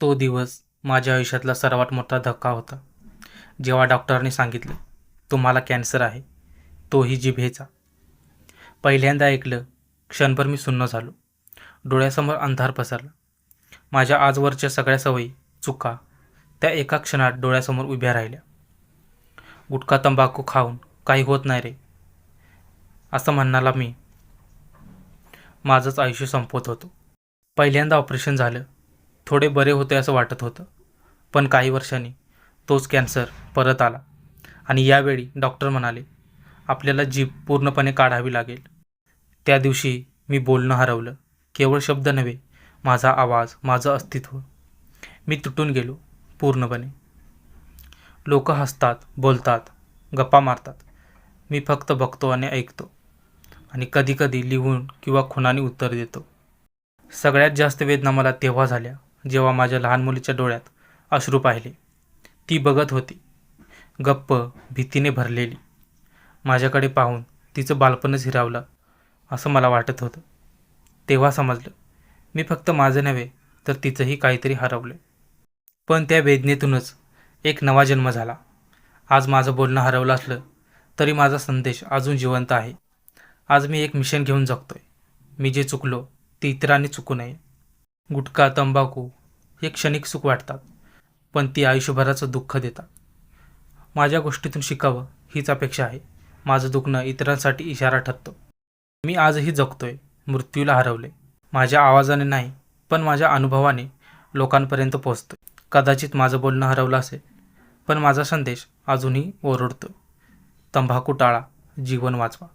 तो दिवस माझ्या आयुष्यातला सर्वात मोठा धक्का होता. जेव्हा डॉक्टरने सांगितलं तुम्हाला कॅन्सर आहे तोही जिभेचा पहिल्यांदा ऐकलं क्षणभर मी सुन्न झालो. डोळ्यासमोर अंधार पसरला. माझ्या आजवरच्या सगळ्या सवयी चुका त्या एका क्षणात डोळ्यासमोर उभ्या राहिल्या. गुटखा तंबाखू खाऊन काही होत नाही रे असं म्हणाला मी माझंच आयुष्य संपवत होतो. पहिल्यांदा ऑपरेशन झालं थोडे बरे होते असं वाटत होतं. पण काही वर्षांनी तोच कॅन्सर परत आला. आणि यावेळी डॉक्टर म्हणाले आपल्याला जीभ पूर्णपणे काढावी लागेल. त्या दिवशी मी बोलणं हरवलं. केवळ शब्द नव्हे माझा आवाज माझं अस्तित्व. मी तुटून गेलो पूर्णपणे. लोक हसतात बोलतात गप्पा मारतात. मी फक्त बघतो आणि ऐकतो. आणि कधीकधी लिहून किंवा खुनाने उत्तर देतो. सगळ्यात जास्त वेदना मला तेव्हा झाल्या जेव्हा माझ्या लहान मुलीच्या डोळ्यात अश्रू पाहिले. ती बघत होती. गप्प भीतीने भरलेली. माझ्याकडे पाहून तिचं बालपणच हिरावलं असं मला वाटत होतं. तेव्हा समजलं मी फक्त माझं नव्हे तर तिचंही काहीतरी हरवलं पण त्या वेदनेतूनच एक नवा जन्म झाला. आज माझं बोलणं हरवलं असलं तरी माझा संदेश अजून जिवंत आहे. आज मी एक मिशन घेऊन जगतोय. मी जे चुकलो ते इतरांनी चुकू नये. गुटखा तंबाखू हे क्षणिक सुख वाटतात पण ती आयुष्यभराचं दुःख देतात. माझ्या गोष्टीतून शिकावं हीच अपेक्षा आहे. माझं दुखणं इतरांसाठी इशारा ठरतो. मी आजही जगतोय मृत्यूला हरवले. माझ्या आवाजाने नाही पण माझ्या अनुभवाने लोकांपर्यंत पोहोचतोय. कदाचित माझं बोलणं हरवलं असेल पण माझा संदेश अजूनही ओरडतो तंबाखू टाळा जीवन वाचवा.